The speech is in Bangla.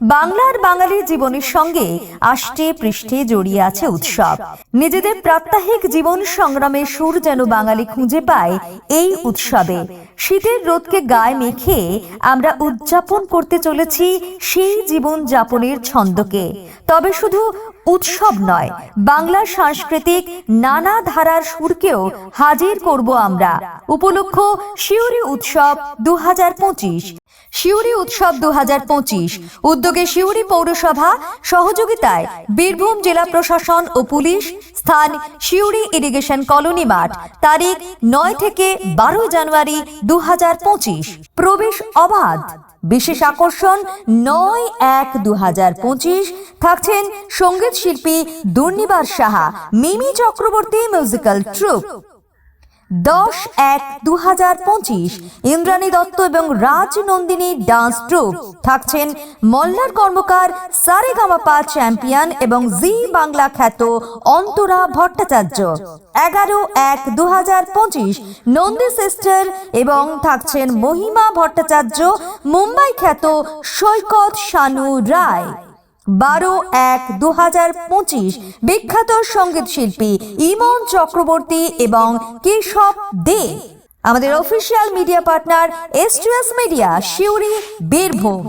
বাংলার বাঙালির জীবনের সঙ্গে আষ্টে পৃষ্ঠে জড়িয়ে আছে উৎসব। নিজেদের প্রাত্যহিক জীবন সংগ্রামের সুর যেন বাঙালি খুঁজে পায় এই উৎসবে। শীতের রোদকে গায়ে মেখে আমরা উদযাপন করতে চলেছি সেই জীবন যাপনের ছন্দকে। তবে শুধু উৎসব নয়, বাংলার সাংস্কৃতিক নানা ধারার সুরকেও হাজির করব আমরা। উপলক্ষ শিউরি উৎসব দু হাজার পঁচিশ। শিউরি উৎসব দু উদ্যোগে শিউরি পৌরসভা সহযোগিতায় বীরভূম জেলা প্রশাসন ও পুলিশ স্থান শিউরি ইরিগেশন কলোনি মাঠ, তারিখ নয় থেকে বারোই জানুয়ারি দু প্রবেশ অবাধ। বিশেষ আকর্ষণ নয় এক দু হাজার পঁচিশ। থাকছেন সংগীত শিল্পী দুর্নিবার সাহা, মিমি চক্রবর্তী মিউজিক্যাল ট্রুপ দশ এক দু হাজার পঁচিশ। ইন্দ্রাণী দত্ত এবং রাজ নন্দিনী ডান্স ট্রুপ থাকছেন মল্লার কর্মকার সারেগামাপা চ্যাম্পিয়ন এবং জি বাংলা খ্যাত অন্তরা ভট্টাচার্য। এগারো এক দু হাজার পঁচিশ, নন্দী সিস্টার এবং থাকছেন মহিমা ভট্টাচার্য, মুম্বাই খ্যাত সৈকত শানু রায়। বারো এক দু হাজার পঁচিশ বিখ্যাত সংগীত শিল্পী ইমন চক্রবর্তী এবং কেশব দে। আমাদের official media partner S media Suri Birbhum.